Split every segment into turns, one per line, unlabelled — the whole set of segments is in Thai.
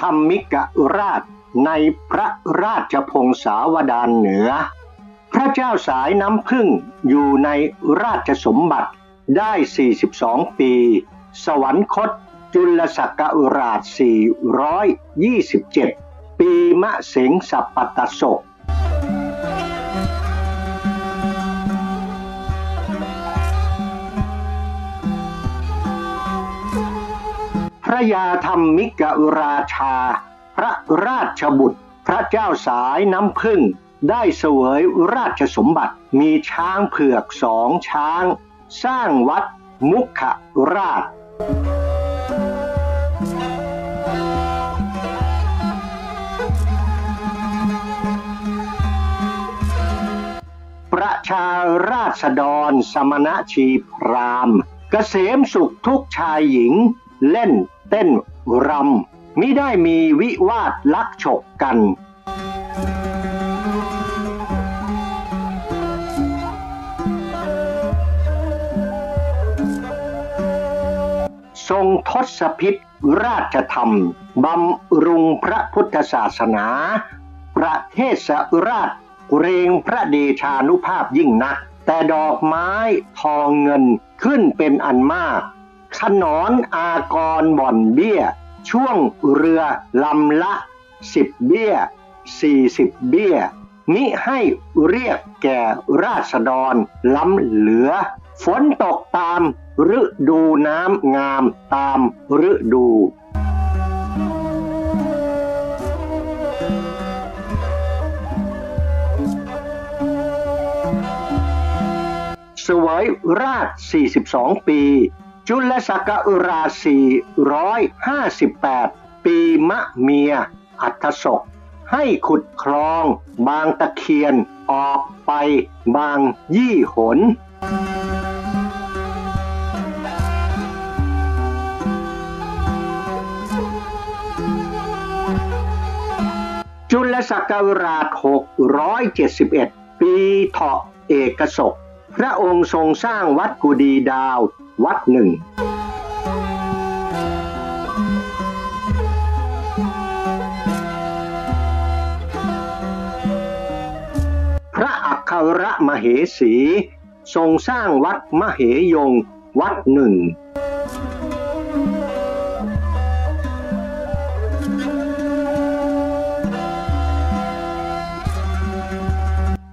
ธรรมิกราชในพระราชพงศาวดารเหนือ พระเจ้าสายน้ำพึ่งอยู่ในราชสมบัติได้ 42 ปี สวรรคตจุลศักราช 427 ปีมะเสงสัปปตศก พระยาธรรมิกราชา พระราชบุตร พระเจ้าสายน้ำพึ่ง ได้เสวยราชสมบัติมีช้างเผือกสองช้าง สร้างวัดมุขราช ประชาราษฎรสมณชีพราม เกษมสุขทุกชายหญิงเล่น เต้นรำมิได้มีวิวาทลักฉกกัน ทรงทศพิษราชธรรม บำรุงพระพุทธศาสนา ประเทศราชเรงพระเดชานุภาพยิ่งนัก แต่ดอกไม้ทองเงินขึ้นเป็นอันมาก ขนอนอากรบ่อนเบี้ย ช่วงเรือลำละสิบเบี้ยสี่สิบเบี้ย มิให้เรียกแก่ราษฎรล้ำเหลือ ฝนตกตามฤดูน้ำงามตามฤดูสวยราช 42 ปี จุลศักราช458ปีมะเมีย อัทศก ให้ขุดคลอง บางตะเคียนออกไปบางยี่หน จุลศักราช671 ปีเถาะเอกศก พระองค์ทรงสร้างวัดกุดีดาววัดหนึ่ง พระอัครมเหสี ทรงสร้างวัดมเหยงวัดหนึ่ง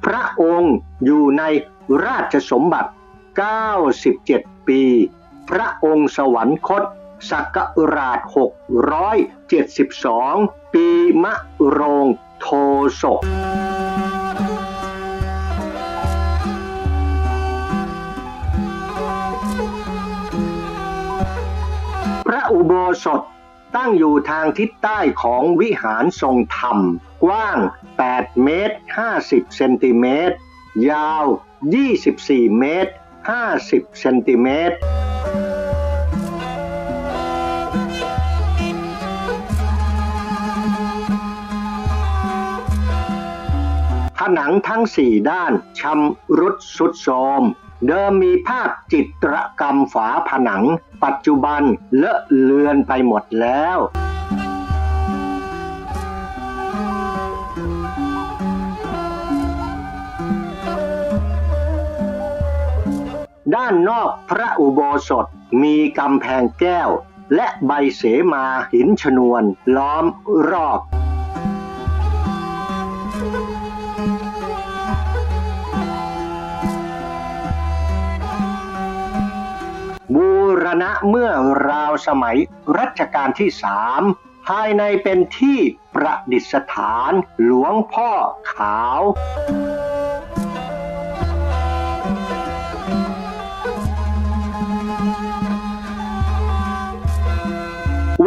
พระองค์อยู่ใน ราชสมบัติ 97 ปี พระองค์สวรรคตศักราช 672 ปีมะโรงโทศกพระอุโบสถตั้งอยู่ทางทิศใต้ของวิหารทรงธรรม กว้าง 8 เมตร 50 เซนติเมตร ยาว 24 เมตร 50 เซนติเมตรผนังทั้งสี่ด้านชำรุดสุดโทมเดิมมีภาพจิตรกรรมฝาผนัง ปัจจุบันเลอะเลือนไปหมดแล้ว ด้านนอกพระอุโบสถมีกำแพงแก้ว และใบเสมาหินชนวน ล้อมรอบบูรณะเมื่อราวสมัยรัชกาลที่สามภายในเป็นที่ประดิษฐานหลวงพ่อขาว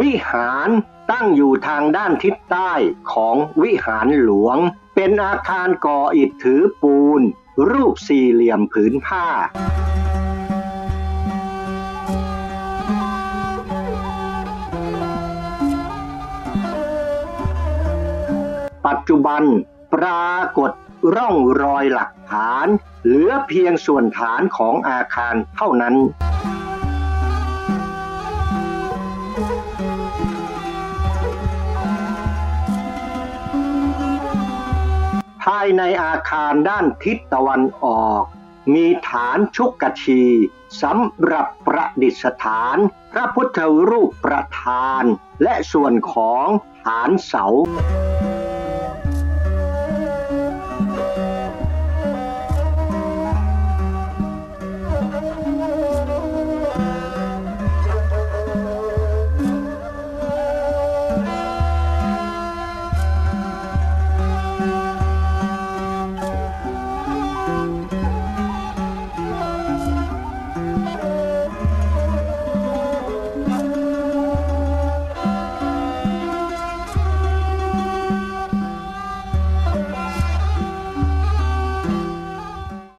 วิหารตั้งอยู่ทางด้านทิศใต้ของวิหารหลวง เป็นอาคารก่ออิฐถือปูน รูปสี่เหลี่ยมผืนผ้าปัจจุบันปรากฏร่องรอยหลักฐาน เหลือเพียงส่วนฐานของอาคารเท่านั้น ภายในอาคารด้านทิศตะวันออก มีฐานชุกกชีสำหรับประดิษฐาน พระพุทธรูปประธาน และส่วนของฐานเสา